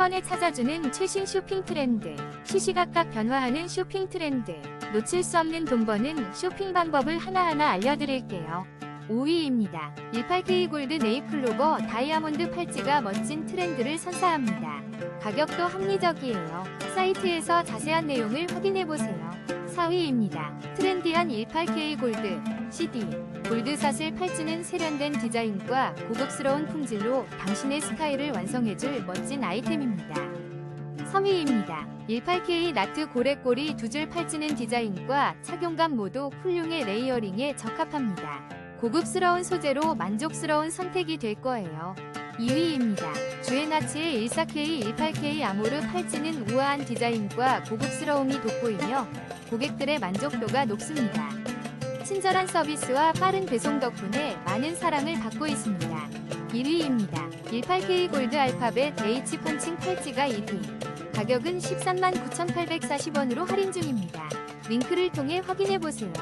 번에 찾아주는 최신 쇼핑 트렌드, 시시각각 변화하는 쇼핑 트렌드, 놓칠 수 없는 돈 버는 쇼핑 방법을 하나하나 알려드릴게요. 5위입니다. 18K 골드 네잎클로버 다이아몬드 팔찌가 멋진 트렌드를 선사합니다. 가격도 합리적이에요. 사이트에서 자세한 내용을 확인해보세요. 4위입니다. 트렌디한 18K 골드 CD 골드 사슬 팔찌는 세련된 디자인과 고급스러운 품질로 당신의 스타일을 완성해줄 멋진 아이템입니다. 3위입니다. 18K 나트 고래꼬리 두 줄 팔찌는 디자인과 착용감 모두 훌륭의 레이어링에 적합합니다. 고급스러운 소재로 만족스러운 선택이 될 거예요. 2위입니다. 주에나치의 14K, 18K 아모르 팔찌는 우아한 디자인과 고급스러움이 돋보이며 고객들의 만족도가 높습니다. 친절한 서비스와 빠른 배송 덕분에 많은 사랑을 받고 있습니다. 1위입니다. 18K 골드 알파벳 H 폰칭 팔찌가 1위. 가격은 13만 9,840원으로 할인 중입니다. 링크를 통해 확인해보세요.